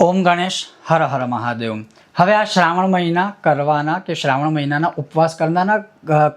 ઓમ ગણેશ હર હર મહાદેવ. હવે આ શ્રાવણ મહિના કરવાના કે શ્રાવણ મહિનાના ઉપવાસ કરનારના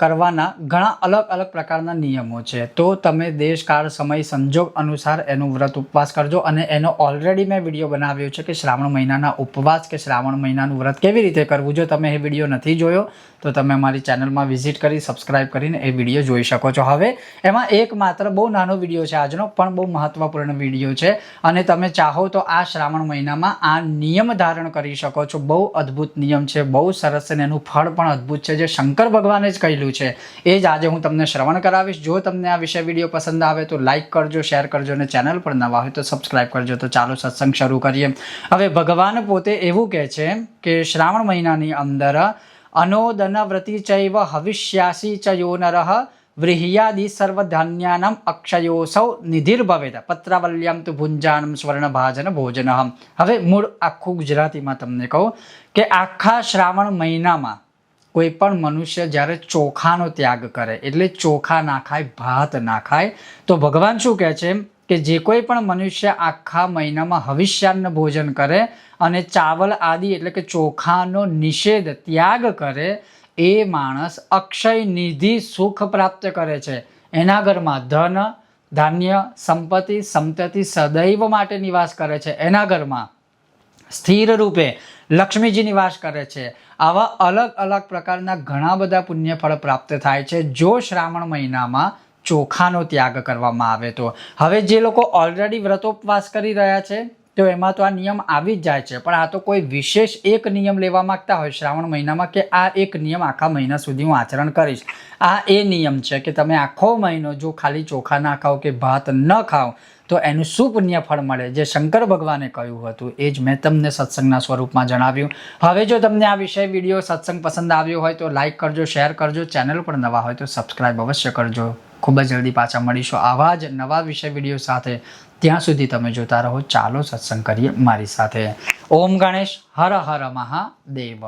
કરવાના ઘણા અલગ અલગ પ્રકારના નિયમો છે. તો તમે દેશ કાળ સમય, સંજોગ અનુસાર એનું વ્રત ઉપવાસ કરજો અને એનો ઓલરેડી મેં વીડિયો બનાવ્યો છે કે શ્રાવણ મહિનાના ઉપવાસ કે શ્રાવણ મહિનાનું વ્રત કેવી રીતે કરવું. જો તમે એ વીડિયો નથી જોયો, તો તમે અમારી ચેનલમાં વિઝિટ કરી સબસ્ક્રાઇબ કરીને એ વીડિયો જોઈ શકો છો. હવે એમાં એક માત્ર બહુ નાનો વીડિયો છે આજનો, પણ બહુ મહત્વપૂર્ણ વીડિયો છે. અને તમે ચાહો તો આ શ્રાવણ મહિનામાં આ નિયમ ધારણ કરી શકો છો. બહુ અદ્ભુત નિયમ છે, બહુ સરસ અને એનું ફળ પણ અદ્ભુત છે, જે શંકર ભગવાને જ કહેલું છે. એ જ આજે હું તમને શ્રવણ કરાવીશ. જો તમને આ વિષય વીડિયો પસંદ આવે તો લાઇક કરજો શેર કરજો અને ચેનલ પર નવા હોય તો સબસ્ક્રાઇબ કરજો. તો ચાલો સત્સંગ શરૂ કરીએ. હવે ભગવાન પોતે એવું કહે છે કે શ્રાવણ મહિનાની અંદર અનોદન વ્રતિ ચૈવ હવિષ્યાસી ચ યો નરઃ વ્રીહ્યાદિ સર્વધાન્યાનામ અક્ષયોસૌ નિધિર્ભવેત પત્રાવલ્યામ તુ ભુંજાનમ સ્વર્ણભાજન ભોજન હવે મૂળ આખું ગુજરાતીમાં તમને કહું કે આખા શ્રાવણ મહિનામાં કોઈ પણ મનુષ્ય જ્યારે ચોખાનો ત્યાગ કરે, એટલે ચોખા ના ખાય, ભાત ના ખાય, તો ભગવાન શું કહે છે? કે જે કોઈ પણ મનુષ્ય આખા મહિનામાં હવિષ્યાન્ન ભોજન કરે અને ચાવલ આદિ, એટલે કે ચોખાનો નિષેધ ત્યાગ કરે એ માણસ અક્ષય નિધિ સુખ પ્રાપ્ત કરે છે. એના ઘરમાં ધન, ધાન્ય, સંપત્તિ, સંતતિ સદૈવ માટે નિવાસ કરે છે. એના ઘરમાં સ્થિર રૂપે લક્ષ્મીજી નિવાસ કરે છે. આવા અલગ અલગ પ્રકારના ઘણા બધા પુણ્યફળ પ્રાપ્ત થાય છે જો શ્રાવણ મહિનામાં ચોખાનો ત્યાગ કરવામાં આવે તો. હવે જે લોકો ઓલરેડી વ્રતોપવાસ કરી રહ્યા છે તો એમાં તો આ નિયમ આવી જ જાય છે. પણ આ તો કોઈ વિશેષ એક નિયમ લેવા માંગતા હોય શ્રાવણ મહિનામાં કે આ એક નિયમ આખા મહિના સુધી હું આચરણ કરીશ? આ એ નિયમ છે કે તમે આખો મહિનો જો ખાલી ચોખા ના ખાઓ કે ભાત ન ખાઓ, તો એનું શું પુણ્ય ફળ મળે. જે શંકર ભગવાને કહ્યું હતું, એ જ મેં તમને સત્સંગના સ્વરૂપમાં જણાવ્યું. હવે જો તમને આ વિષય વીડિયો સત્સંગ પસંદ આવ્યો હોય તો લાઈક કરજો, શેર કરજો, ચેનલ પર નવા હોય તો સબસ્ક્રાઈબ અવશ્ય કરજો. ખૂબ જ જલ્દી પાછા મળીશું. આવા જ નવા વિષય વીડિયો સાથે ત્યાં સુધી તમે જોતા રહો. ચાલો સત્સંગ કરીએ મારી સાથે. ઓમ ગણેશ, હર હર મહાદેવ.